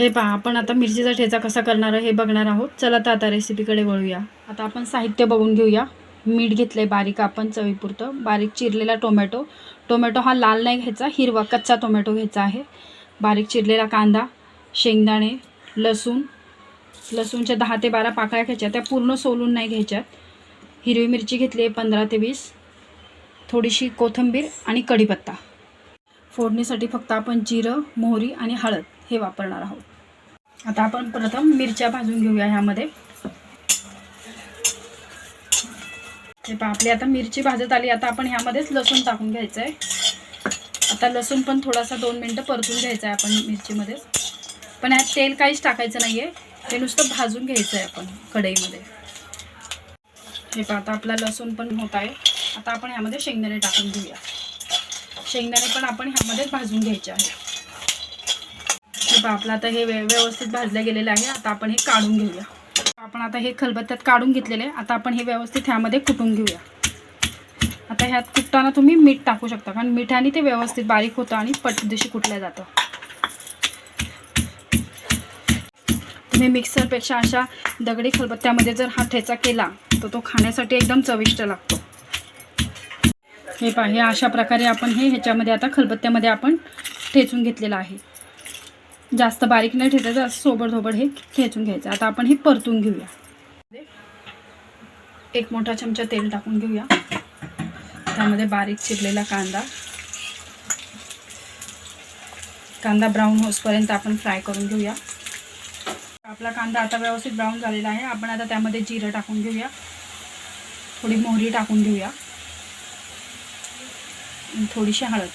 हे पहा आपण आता मिरचीचा ठेचा कसा करणार आहे हे बघणार आहोत. चला तर आता रेसिपीकडे वळूया. आता आपण साहित्य बघून घेऊया. मीठ घेतलं आहे बारीक आपण चवीपुरतं. बारीक चिरलेला टोमॅटो. टोमॅटो हा लाल नाही घ्यायचा हिरवा कच्चा टोमॅटो घ्यायचा आहे. बारीक चिरलेला कांदा शेंगदाणे लसूण. लसूणच्या दहा ते बारा पाकळ्या घ्यायच्या. त्या पूर्ण सोलून नाही घ्यायच्यात. हिरवी मिरची घेतली आहे पंधरा ते वीस. थोडीशी कोथिंबीर आणि कढीपत्ता. फोडणीसाठी फक्त आपण जिरं मोहरी आणि हळद. हे वापरणार आहोत. आता आपण प्रथम मिरच्या भाजून घेऊया ह्यामध्ये. हे पहा आपली आता मिरची भाजत आली. आता आपण ह्यामध्येच लसूण टाकून घ्यायचं आहे आता लसूण पण थोडासा दोन मिनटं परतून घ्यायचं आहे आपण मिरचीमध्ये. पण ह्यात तेल काहीच टाकायचं नाही आहे ते नुसतं भाजून घ्यायचं आहे आपण कढईमध्ये. हे पहा आता आपला लसूण पण होत आहे. आता आपण ह्यामध्ये शेंगदाणे टाकून घेऊया. शेंगदाणे पण आपण ह्यामध्येच भाजून घ्यायचे आहे आपलं आता हे व्यवस्थित भाजलं गेलेलं आहे. आता आपण हे काढून घेऊया. आपण आता हे खलबत्त्यात काढून घेतलेले आता आपण हे व्यवस्थित ह्यामध्ये कुटून घेऊया. आता ह्यात कुटताना तुम्ही मीठ टाकू शकता कारण मिठाने ते व्यवस्थित बारीक होतं आणि पटदिशी कुटलं जातं. तुम्ही मिक्सरपेक्षा अशा दगडी खलबत्त्यामध्ये जर हा ठेचा केला तर तो खाण्यासाठी एकदम चविष्ट लागतो. हे पहा हे अशा प्रकारे आपण हे ह्याच्यामध्ये आता खलबत्त्यामध्ये आपण ठेचून घेतलेलं आहे. जास्त बारीक नाही ठेवायचं असं सोबड धोबड हे खेचून घ्यायचं. आता आपण हे परतून घेऊया. एक मोठा चमचा तेल टाकून घेऊया. त्यामध्ये बारीक चिरलेला कांदा. कांदा ब्राऊन होसपर्यंत आपण फ्राय करून घेऊया. आपला कांदा आता व्यवस्थित ब्राऊन झालेला आहे. आपण आता त्यामध्ये जिरं टाकून घेऊया. थोडी मोहरी टाकून घेऊया. थोडीशी हळद.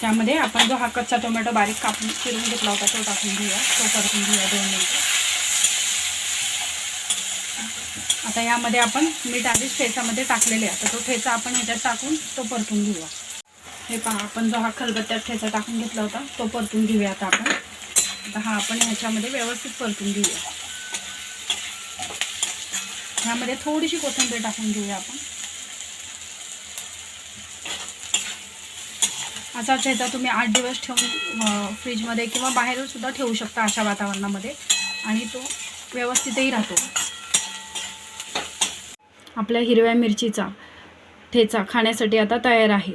त्यामध्ये आपण जो हा कच्चा टोमॅटो बारीक कापून चिरून घेतला होता तो टाकून घेऊया. तो परतून घेऊया दोन मिनिटं. आता यामध्ये आपण मीठ आधीच ठेचामध्ये टाकलेले आहे. तर तो ठेचा आपण ह्याच्यात टाकून तो परतून घेऊया. हे पहा आपण जो हा खलबत्त्यात ठेचा टाकून घेतला होता तो परतून घेऊया आता आपण. आता हा आपण ह्याच्यामध्ये व्यवस्थित परतून घेऊया. ह्यामध्ये थोडीशी कोथिंबीर टाकून घेऊया आपण. असा ठेचा तुम्ही आठ दिवस ठेवून फ्रीजमध्ये किंवा बाहेरसुद्धा ठेवू शकता अशा वातावरणामध्ये. आणि तो व्यवस्थितही राहतो. आपल्या हिरव्या मिरचीचा ठेचा खाण्यासाठी आता तयार आहे.